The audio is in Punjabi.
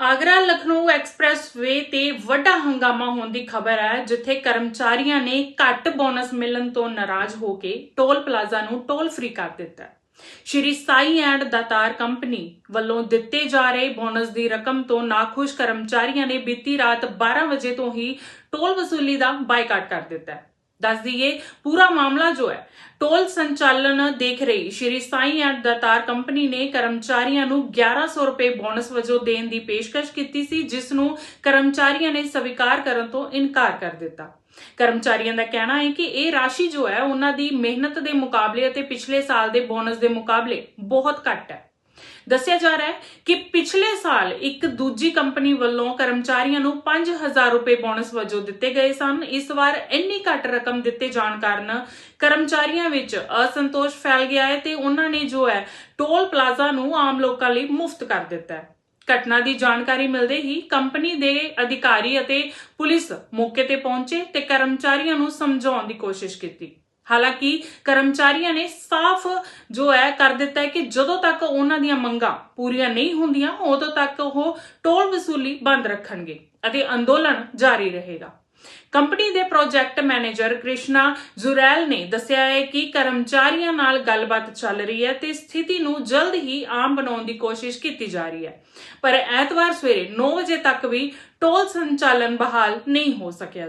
ਆਗਰਾ ਲਖਨਊ ਐਕਸਪ੍ਰੈਸ ਵੇ ਤੇ ਵੱਡਾ ਹੰਗਾਮਾ ਹੋਣ ਦੀ ਖਬਰ ਹੈ ਜਿੱਥੇ ਕਰਮਚਾਰੀਆਂ ਨੇ ਘੱਟ ਬੋਨਸ ਮਿਲਣ ਤੋਂ ਨਾਰਾਜ਼ ਹੋ ਕੇ ਟੋਲ ਪਲਾਜ਼ਾ ਨੂੰ ਟੋਲ ਫ੍ਰੀ ਕਰ ਦਿੱਤਾ। Shri Sai and Datar company ਵੱਲੋਂ ਦਿੱਤੇ ਜਾ ਰਹੇ ਬੋਨਸ ਦੀ ਰਕਮ ਤੋਂ ਨਾਖੁਸ਼ ਕਰਮਚਾਰੀਆਂ ਨੇ ਬੀਤੀ ਰਾਤ 12 ਵਜੇ ਤੋਂ ਹੀ ਟੋਲ ਵਸੂਲੀ ਦਾ ਬਾਈਕਾਟ ਕਰ ਦਿੱਤਾ। ਹੈ ਦੱਸ ਦਈਏ ਪੂਰਾ ਮਾਮਲਾ ਜੋ ਹੈ, ਟੋਲ ਸੰਚਾਲਨ ਦੇਖ ਰਹੀ। Shri Sai and Datar company ਨੇ ਕਰਮਚਾਰੀਆਂ ਨੂੰ 1100 ਰੁਪਏ ਬੋਨਸ ਵਜੋਂ ਦੇਣ ਦੀ ਪੇਸ਼ਕਸ਼ ਕੀਤੀ ਸੀ, ਜਿਸ ਨੂੰ ਕਰਮਚਾਰੀਆਂ ਨੇ ਸਵੀਕਾਰ ਕਰਨ ਤੋਂ ਇਨਕਾਰ ਕਰ ਦਿੱਤਾ। ਕਰਮਚਾਰੀਆਂ ਦਾ ਕਹਿਣਾ ਹੈ ਕਿ ਇਹ ਰਾਸ਼ੀ ਜੋ ਹੈ, ਉਹਨਾਂ ਦੀ ਮਿਹਨਤ ਦੇ ਮੁਕਾਬਲੇ ਅਤੇ ਪਿਛਲੇ ਸਾਲ ਦੇ ਬੋਨਸ ਦੇ ਮੁਕਾਬਲੇ ਬਹੁਤ ਘੱਟ ਹੈ। ਦੱਸਿਆ ਜਾ ਰਿਹਾ ਹੈ ਕਿ ਪਿਛਲੇ ਸਾਲ ਇੱਕ ਦੂਜੀ ਕੰਪਨੀ ਵੱਲੋਂ ਕਰਮਚਾਰੀਆਂ ਨੂੰ 5000 ਰੁਪਏ ਬੋਨਸ ਵਜੋਂ ਦਿੱਤੇ ਗਏ ਸਨ। ਇਸ ਵਾਰ ਇੰਨੀ ਘੱਟ ਰਕਮ ਦਿੱਤੇ ਜਾਣ ਕਾਰਨ ਕਰਮਚਾਰੀਆਂ ਵਿੱਚ ਅਸੰਤੋਸ਼ ਫੈਲ ਗਿਆ ਹੈ ਤੇ ਉਹਨਾਂ ਨੇ ਜੋ ਹੈ ਟੋਲ ਪਲਾਜ਼ਾ ਨੂੰ ਆਮ ਲੋਕਾਂ ਲਈ ਮੁਫਤ ਕਰ ਦਿੱਤਾ ਹੈ। ਘਟਨਾ ਦੀ ਜਾਣਕਾਰੀ ਮਿਲਦੇ ਹੀ ਕੰਪਨੀ ਦੇ ਅਧਿਕਾਰੀ ਅਤੇ ਪੁਲਿਸ ਮੌਕੇ ਤੇ ਪਹੁੰਚੇ ਤੇ ਕਰਮਚਾਰੀਆਂ ਨੂੰ ਸਮਝਾਉਣ ਦੀ ਕੋਸ਼ਿਸ਼ ਕੀਤੀ। ਹਾਲਾਂਕਿ ਕਰਮਚਾਰੀਆਂ ਨੇ ਸਾਫ਼ ਜੋ ਹੈ ਕਰ ਦਿੱਤਾ ਹੈ ਕਿ ਜਦੋਂ ਤੱਕ ਉਹਨਾਂ ਦੀਆਂ ਮੰਗਾਂ ਪੂਰੀਆਂ ਨਹੀਂ ਹੁੰਦੀਆਂ, ਉਦੋਂ ਤੱਕ ਉਹ ਟੋਲ ਵਸੂਲੀ ਬੰਦ ਰੱਖਣਗੇ ਅਤੇ ਅੰਦੋਲਨ ਜਾਰੀ ਰਹੇਗਾ। ਕੰਪਨੀ ਦੇ ਪ੍ਰੋਜੈਕਟ ਮੈਨੇਜਰ ਕ੍ਰਿਸ਼ਨਾ ਜ਼ੁਰੈਲ ਨੇ ਦੱਸਿਆ ਹੈ ਕਿ ਕਰਮਚਾਰੀਆਂ ਨਾਲ ਗੱਲਬਾਤ ਚੱਲ ਰਹੀ ਹੈ ਤੇ ਸਥਿਤੀ ਨੂੰ ਜਲਦ ਹੀ ਆਮ ਬਣਾਉਣ ਦੀ ਕੋਸ਼ਿਸ਼ ਕੀਤੀ ਜਾ ਰਹੀ ਹੈ। ਪਰ ਐਤਵਾਰ ਸਵੇਰੇ 9 ਵਜੇ ਤੱਕ ਵੀ ਟੋਲ ਸੰਚਾਲਨ ਬਹਾਲ ਨਹੀਂ ਹੋ ਸਕਿਆ